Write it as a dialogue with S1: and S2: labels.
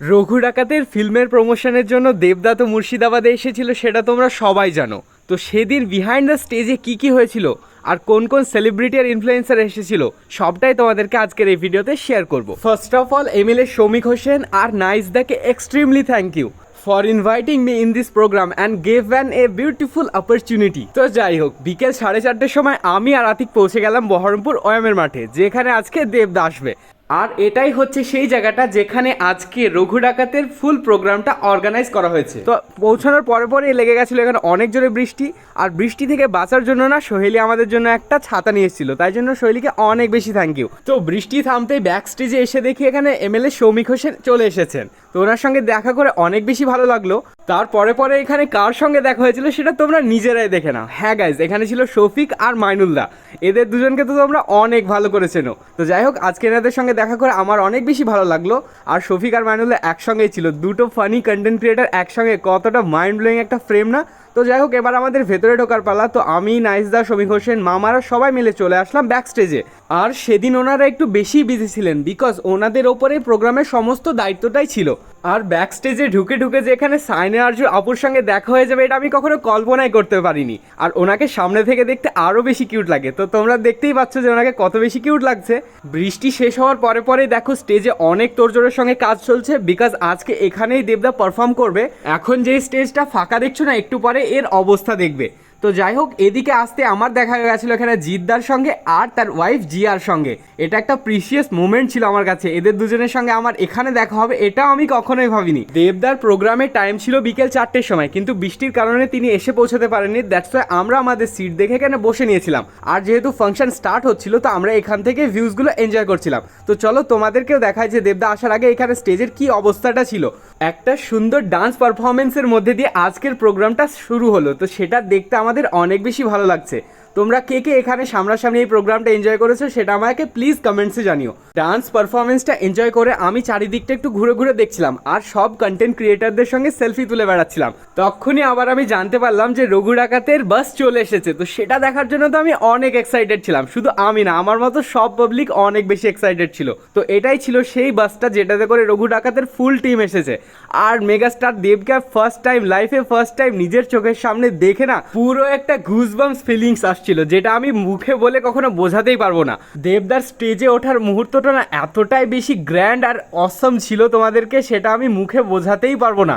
S1: রঘু ডাকাতের ফিল্মের প্রমোশনের জন্য দেবদা তো মুর্শিদাবাদে এসেছিল সেটা তোমরা সবাই জানো। তো সেদিন বিহাইন্ড দ্য স্টেজে কি কি হয়েছিল আর কোন কোন সেলিব্রিটি আর ইনফ্লুয়েন্সার এসেছিল, সবটাই তোমাদেরকে আজকের এই ভিডিওতে শেয়ার করব। First of all MLA Shoumik Hossain আর নাইস দাকে extremely thank you for inviting me in this programme and gave an a beautiful opportunity তো যাই হোক, বিকেল সাড়ে চারটের সময় আমি আর আতিক পৌঁছে গেলাম বহরমপুর ওয়ামের মাঠে, যেখানে আজকে দেবদা আসবে। আর এটাই হচ্ছে সেই জায়গাটা যেখানে আজকে রঘু ডাকাতের ফুল প্রোগ্রামটা অর্গানাইজ করা হয়েছে। তো পৌঁছানোর পরে পরে লেগে গেছিল এখানে অনেক জোরে বৃষ্টি আর বৃষ্টি থেকে বাঁচার জন্য না সোহেলি আমাদের জন্য একটা ছাতা নিয়ে এসেছিল তাই জন্য সোহেলিকে অনেক বেশি থ্যাংক ইউ তো বৃষ্টি থামতে ব্যাক স্টেজে এসে দেখি এখানে এমএলএ সৌমিক হোসেন চলে এসেছেন। তো ওনার সঙ্গে দেখা করে অনেক বেশি ভালো লাগল। তারপরে পরে এখানে কার সঙ্গে দেখা হয়েছিল সেটা তোমরা নিজেরাই দেখে নাও। হ্যাঁ গাইজ এখানে ছিল শফিক আর মাইনুলদা। এদের দুজনকে তো তোমরা অনেক ভালো করে চেনো। তো যাই হোক, আজকে এনাদের সঙ্গে দেখা করে আমার অনেক বেশি ভালো লাগল। আর শফিক আর মাইনুল্লাহ একসঙ্গেই ছিল। দুটো ফানি কন্টেন্ট ক্রিয়েটার একসঙ্গে, কতটা মাইন্ড ব্লোয়িং একটা ফ্রেম না? তো যাই হোক, এবার আমাদের ভেতরে ঢোকার পালা। তো আমি নাইসদা সমীক হোসেন, মামারা সবাই মিলে চলে আসলাম ব্যাক স্টেজে আর সেদিন ওনারা একটু বেশি বিজি ছিলেন বিকজ ওনাদের ওপরে প্রোগ্রামের সমস্ত দায়িত্বটাই ছিল। আর ব্যাক স্টেজে ঢুকে ঢুকে যে এখানে সাইনে আর্জু আপুর সঙ্গে দেখা হয়ে যাবে, এটা আমি কখনো কল্পনাই করতে পারিনি। আর ওনাকে সামনে থেকে দেখতে আরও বেশি কিউট লাগে। তো তোমরা দেখতেই পাচ্ছ যে ওনাকে কত বেশি কিউট লাগছে। বৃষ্টি শেষ হওয়ার পরে পরে দেখো স্টেজে অনেক তোরজোরের সঙ্গে কাজ চলছে বিকজ আজকে এখানেই দেবদা পারফর্ম করবে। এখন যে স্টেজটা ফাঁকা দেখছ না, একটু পরে এর অবস্থা দেখবে। তো যাই হোক, এদিকে আসতে আমার দেখা গেছিল এখানে জিদ্দার সঙ্গে আর তার ওয়াইফ জিয়ার সঙ্গে। এটা একটা প্রিসিয়াস মোমেন্ট ছিল আমার কাছে। এদের দুজনের সঙ্গে আমার এখানে দেখা হবে, এটাও আমি কখনোই ভাবিনি। দেবদার প্রোগ্রামের টাইম ছিল বিকেল চারটের সময়, কিন্তু বৃষ্টির কারণে তিনি এসে পৌঁছাতে পারেননি। দ্যাটস ওয়াই আমরা আমাদের সিট দেখে এখানে বসে নিয়েছিলাম। আর যেহেতু ফাংশন স্টার্ট হচ্ছিল, তো আমরা এখান থেকে ভিউজগুলো এনজয় করছিলাম। তো চলো, তোমাদেরকেও দেখায় যে দেবদা আসার আগে এখানে স্টেজের কি অবস্থাটা ছিল। একটা সুন্দর ডান্স পারফরমেন্সের মধ্যে দিয়ে আজকের প্রোগ্রামটা শুরু হলো। তো সেটা দেখতে আমাদের অনেক বেশি ভালো লাগছে। তোমরা কে কে এখানে সামনাসামনি এই প্রোগ্রামটা এনজয় করেছ সেটা আমাকে প্লিজ কমেন্টসে জানিও। ডান্স পারফরমেন্সটা এনজয় করে আমি চারিদিকটা একটু ঘুরে ঘুরে দেখছিলাম আর সব কন্টেন্ট ক্রিয়েটারদের সঙ্গে সেলফি তুলে বেড়াচ্ছিলাম। তখনই আবার আমি জানতে পারলাম যে রঘু ডাকাতের বাস চলে এসেছে। তো সেটা দেখার জন্য তো আমি অনেক এক্সাইটেড ছিলাম। শুধু আমি না, আমার মতো সব পাবলিক অনেক বেশি এক্সাইটেড ছিল। তো এটাই ছিল সেই বাসটা যেটাতে করে রঘু ডাকাতের ফুল টিম এসেছে। আর মেগাস্টার দেবকে ফার্স্ট টাইম লাইফে ফার্স্ট টাইম নিজের চোখের সামনে দেখে না পুরো একটা গুজবামস ফিলিংস আসছিল যেটা আমি মুখে বলে কখনো বোঝাতেই পারব না। দেবদার স্টেজে ওঠার মুহূর্তটা না এতটাই বেশি গ্র্যান্ড আর অসম ছিল তোমাদেরকে, সেটা আমি মুখে বোঝাতেই পারব না।